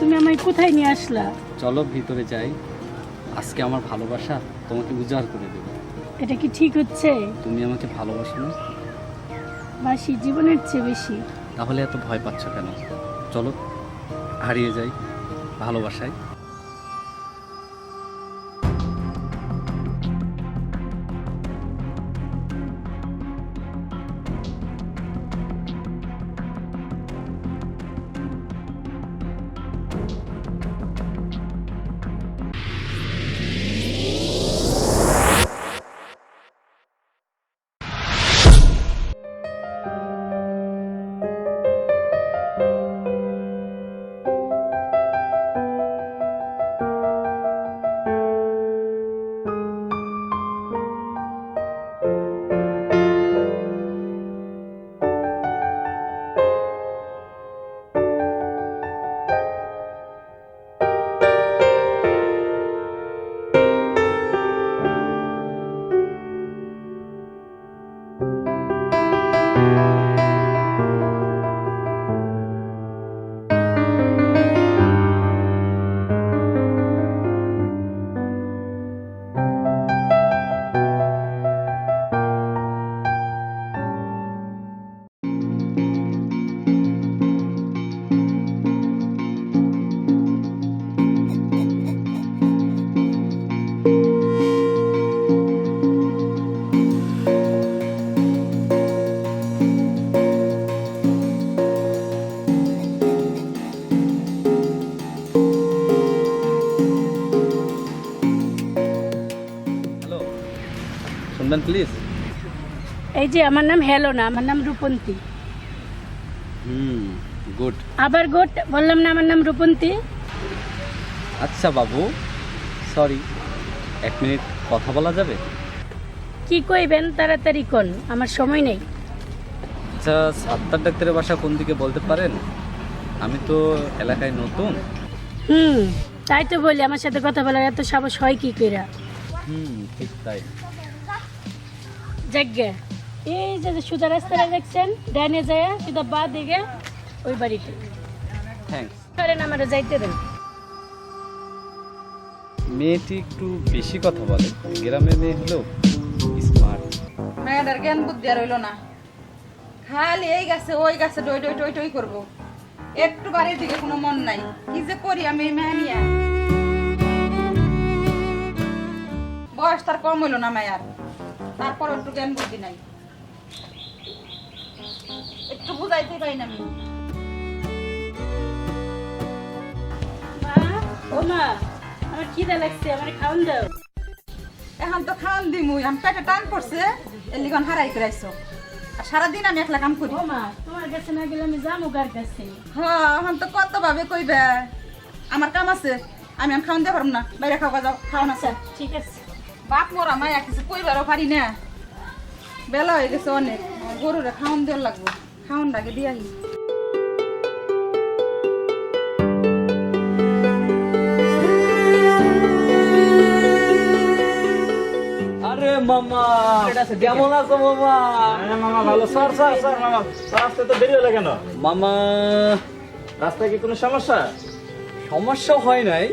তুমি আমায় কোথায় নিয়ে আসলা? চলো ভিতরে যাই। আজকে আমার ভালোবাসা তোমাকে উজাড় করে দেবো। এটা কি ঠিক হচ্ছে? তুমি আমাকে ভালোবাসো না? বাসি জীবনের চেয়ে বেশি। তাহলে এত ভয় পাচ্ছ কেন? চলো হারিয়ে যাই ভালোবাসায়। এই যে আমার নাম হেলো না আমার নাম রূপন্তী। হুম গুড আবার গোট বললাম না আমার নাম রূপন্তী? আচ্ছা বাবু সরি এক মিনিট কথা বলা যাবে? কি কইবেন তাড়াতাড়ি কোন আমার সময় নেই। আচ্ছা সাত্তার ডাক্তারের বাসা কোন দিকে বলতে পারেন? আমি তো এলাকায় নতুন। হুম তাই তো বলি আমার সাথে কথা বলার এত সাহস হয় কি কইরা? হুম ঠিক তাই। যাগ্যা এই যে যে সুদা রাস্তাটা দেখছেন ডানে যায় সুদা বা দিকে ওই বাড়িতে। থ্যাঙ্কস আমার যাইতে দেন। মেয়েটি একটু বেশি কথা বলে। গ্রামের মেয়ে হলেও স্মার্ট মেয়েটার জ্ঞান বুদ্ধি আর হইল না। খালি এই গাছে ওই গাছে ডই ডই টই টই করব। একটু বাড়ির দিকে কোনো মন নাই। কি যে করি আমি এই মেহানিয়া বয়স তার কম হইল না মায়ার। তারপর একটু জ্ঞান বুদ্ধি নাই। একটু বুঝাইতে পারি না আমি। মা ও মা আমার খিদা লাগছে আমার খাওয়ান দাও। এখন তো খাওয়ান দিমুই আমি পেটে টান পড়ছে এলিগন হারাই করাইছো সারাদিন আমি একলা কাম করি। মা তোমার কাছে না গেলে আমি যাব কার কাছে? হ্যাঁ এখন তো কত ভাবে কইবে? আমার কাম আছে আমি আমি খাওয়ান দিতে পারব না। বাইরে খাওয়া যাও খাওয়ান আছে। ঠিক আছে। বাপ মোরা মায়া কিছু কইবারও পারি না। বেলা হয়ে গেছে অনেক। গরুরে খাওয়ান দেওয়ার লাগবো। খাওয়ান লাগে দিয়ে আহি। আরে মামা কেমন আছো মামা? হ্যাঁ মামা ভালো। স্যার স্যার স্যার মামা। স্যার তো দেরি হলো কেন? মামা রাস্তায় কি কোনো সমস্যা? সমস্যা হয় নাই।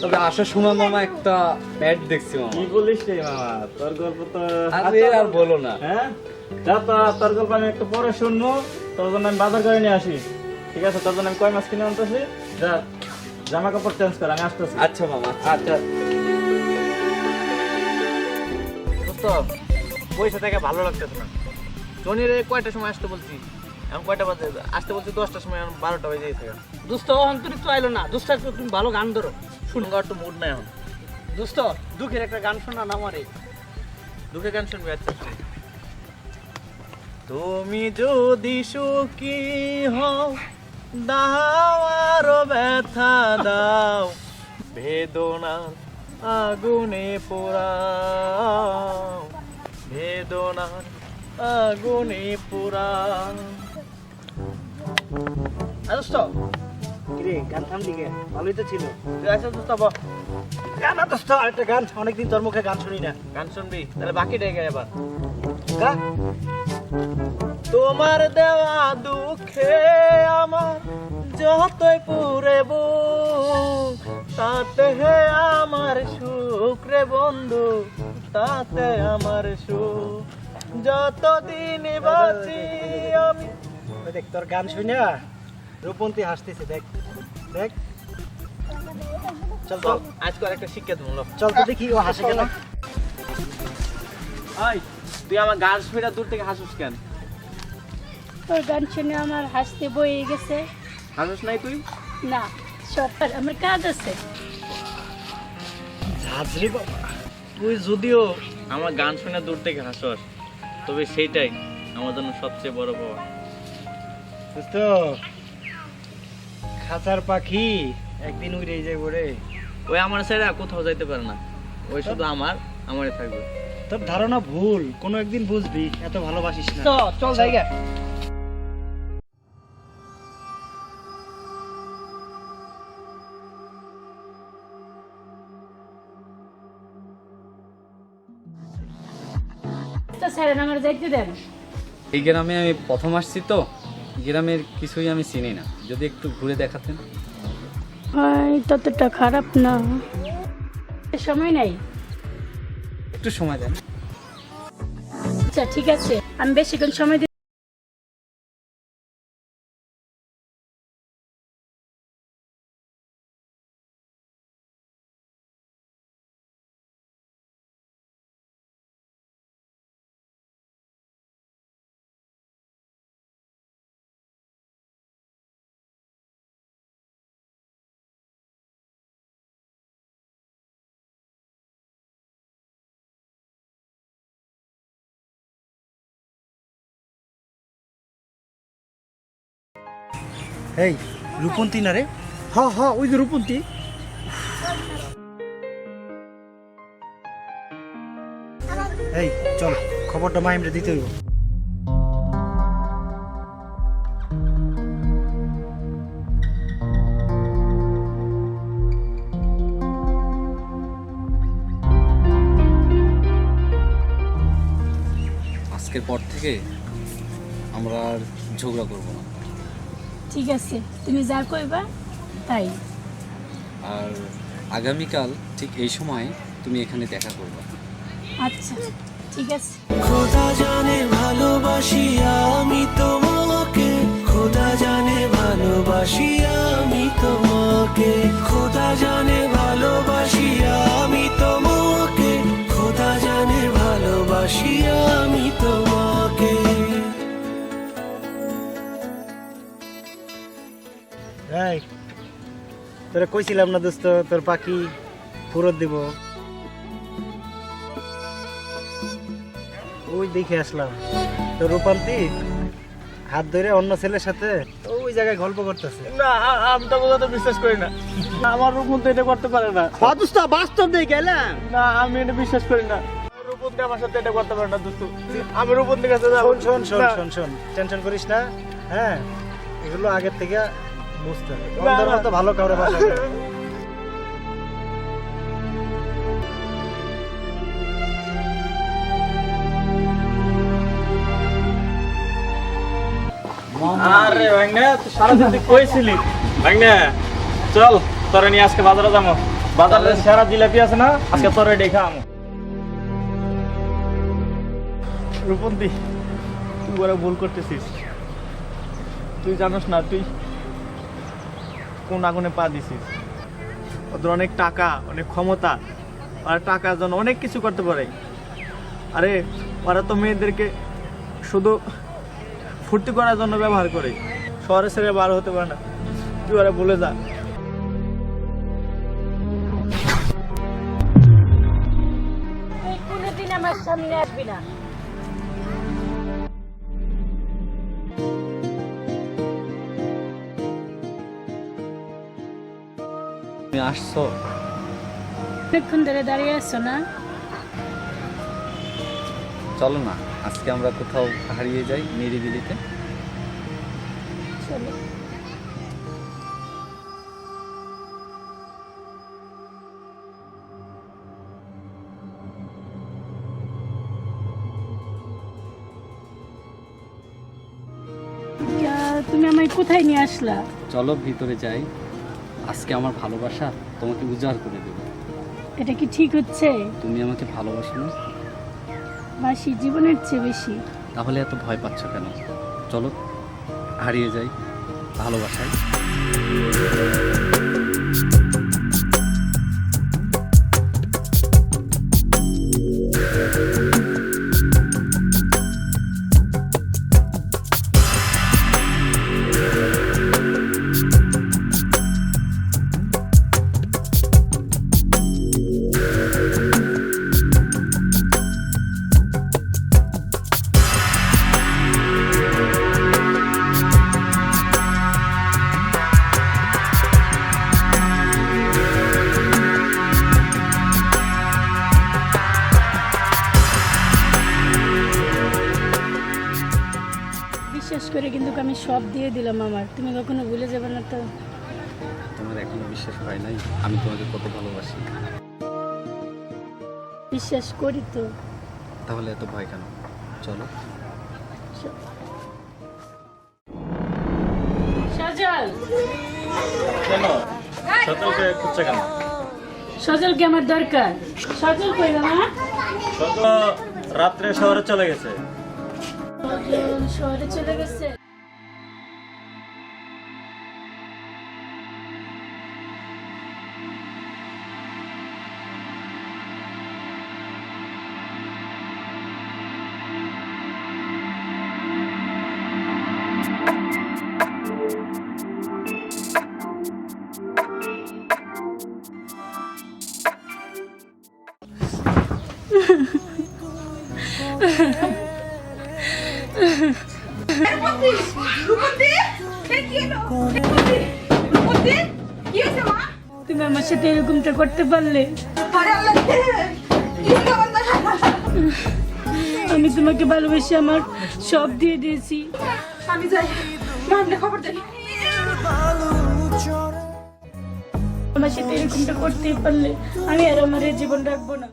তবে আসার সময় মামা একটা প্যাড দেখছি কি বলিস রে মামা? তোর গল্প তো আরে আর বলো না। হ্যাঁ? যা তো তোর গল্প আমি একটু পরে শুনব। তোর জন্য আমি বাজার করে নিয়ে আসি। ঠিক আছে? তোর জন্য আমি কয় মাস কিনে আনতেছি? যা জামা কাপড় চেঞ্জ কর আমি আসতেছি। আচ্ছা মামা আচ্ছা। দোস্ত পয়সা থেকে ভালো লাগতেছে না। টনির কয়টার সময় আসতে বলছি? এখন কয়টা বাজে? আসতে বলছি দশটার সময় বারোটা বেজে গেছে দোস্ত অন্তরিত আইলো না। দোস্ত তুমি ভালো গান ধরো। শুনব একটু মুড নাই এখন। দোস্ত দুঃখের একটা গান শোনা না আমারে দুঃখে গান শুনবি আচ্ছা আচ্ছা। তুমি যদি সুখী হও দাও আরও ব্যথা দাও। বেদনার আগুনে পোড়াও। বেদনার আগুনে পোড়াও। আর কিরে গান ভালোই তো ছিল। দোস্ত। গান আরেকটা গান। অনেকদিন তোর মুখে গান শুনি না। গান শুনবি? তাহলে বাকি গা। তোমার দেওয়া দুঃখে আমার যতই পুরে তাতে হে আমার সুখ রে বন্ধু, তাতে আমার সুখ। যতদিন বাঁচি আমি দেখ, তোর গান শুনে রূপন্তি হাসতেছে, দেখ। দেখ। চল চল। আজকে একটা শিক্ষা চল তো দেখি ও হাসে কেন। আই তুই আমার গান শুনে দূর থেকে হাসুস কেন? ওর গান শুনে আমার হাসতে বয়ে গেছে। হাসুস নাই তুই? না আমার কাজ আছে। ঝাঁঝরি বাবা। তুই যদিও আমার গান শুনে দূর থেকে হাসস তবে সেইটাই আমার জন্য সবচেয়ে বড় পাওয়া। বুঝত খাঁচার পাখি একদিন উড়ে যাইব রে। ওই আমার ছেড়ে আর কোথাও যাইতে পারে না। ওই শুধু আমার আমারই থাকবে। তোর ধারণা ভুল কোনো একদিন বুঝবি এত ভালোবাসিস না। চল, চল। জায়গা। তো স্যার আমার যাইতে দেন। এই গ্রামে আমি প্রথম আসছি তো। গ্রামের কিছুই আমি চিনি না। যদি একটু ঘুরে দেখাতেন। ততটা খারাপ না। সময় নাই। একটু সময় দেন। আচ্ছা ঠিক আছে। আমি বেশিক্ষণ সময় এই রূপন্তি না রে? হ হ ওই যে রূপন্তি। এই চল খবরটা মাইমরে দিতে হইব। আজকের পর থেকে আমরা আর ঝগড়া করব না। ঠিক আছে তুমি যা কইবা তাই। আর আগামীকাল ঠিক এই সময় তুমি এখানে দেখা করবে। আচ্ছা ঠিক আছে। খোদা জানে ভালোবাসি আমি তোমাকে। খোদা জানে ভালোবাসি আমি তোমাকে। খোদা জানে ভালোবাসি আমি তোরা কইছিলাম না দোস্ত তোর পাখি ফুরত দিব। ওই দেখে আসলাম। তো রূপান্তি হাত ধরে অন্য ছেলের সাথে ওই জায়গায় গল্প করতেছে। না আমি তো কথা বিশ্বাস করি না। আমার রূপন তো এটা করতে পারে না। দোস্ত বাস্তব দিয়ে গেলাম না আমি এটা বিশ্বাস করি না। রূপন আমার সাথে এটা করতে পারে না দোস্ত। আমি রূপন থেকে কাছে শোন শোন শোন শোন শোন টেনশন করিস না। হ্যাঁ এগুলো আগের থেকে বুঝতে হবে। ভালো কাউরে আরে তুই কইছিলি। চল তোরে নিয়ে আজকে বাজারে যাব বাজারে সারা জিলাপি আছে না আজকে তোরে দেখা আমো রূপন্তি তুই বড় ভুল করতেছিস। তুই জানোস না তুই কোন আগুনে পা দিছিস? ওদের অনেক টাকা, অনেক ক্ষমতা। আর টাকার জন্য অনেক কিছু করতে পারে। আরে, ওরা তো মেয়েদেরকে শুধু ফুর্তি করার জন্য ব্যবহার করে। শহরে সেরে বার হতে পারে না। তুই ওরা বলে যা। আমার সামনে আসবি না। তুমি আসছো? অনেকক্ষণ ধরে দাঁড়িয়ে আছো না? চলো না আজকে আমরা কোথাও হারিয়ে যাই নিরিবিলিতে। চলো। তুমি আমায় কোথায় নিয়ে আসলা? চলো ভিতরে যাই। আজকে আমার ভালোবাসা তোমাকে উজাড় করে দেব। এটা কি ঠিক হচ্ছে? তুমি আমাকে ভালোবাসো না? বাসি জীবনের চেয়ে বেশি। তাহলে এত ভয় পাচ্ছ কেন? চলো হারিয়ে যাই ভালোবাসায়। সব দিয়ে দিলাম আমার। তুমি কখনো ভুলে যাবে না তো। তোমার এখনও বিশ্বাস হয় নাই? আমি তোমাকে কত ভালোবাসি। বিশ্বাস করি তো। তাহলে এত ভয় কেন? চলো। সজল! কেন? সচলকে খুঁজছে কেন? সজলকে আমার দরকার। সজল কই না রাত্রে শহরে চলে গেছে। সজল শহরে চলে গেছে। তুমি আমার সাথে এরকমটা করতে পারলে? আমি তোমাকে ভালোবেসে আমার সব দিয়ে দিয়েছি। আমি যাই। খবর আমার সাথে এরকমটা করতেই পারলে আমি আর আমার জীবন রাখব না।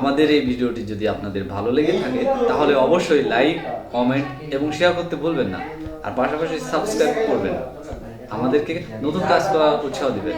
আমাদের এই ভিডিওটি যদি আপনাদের ভালো লেগে থাকে, তাহলে অবশ্যই লাইক, কমেন্ট এবং শেয়ার করতে ভুলবেন না। আর পাশাপাশি সাবস্ক্রাইব করবেন। আমাদেরকে নতুন কাজ করা উৎসাহ দিবেন।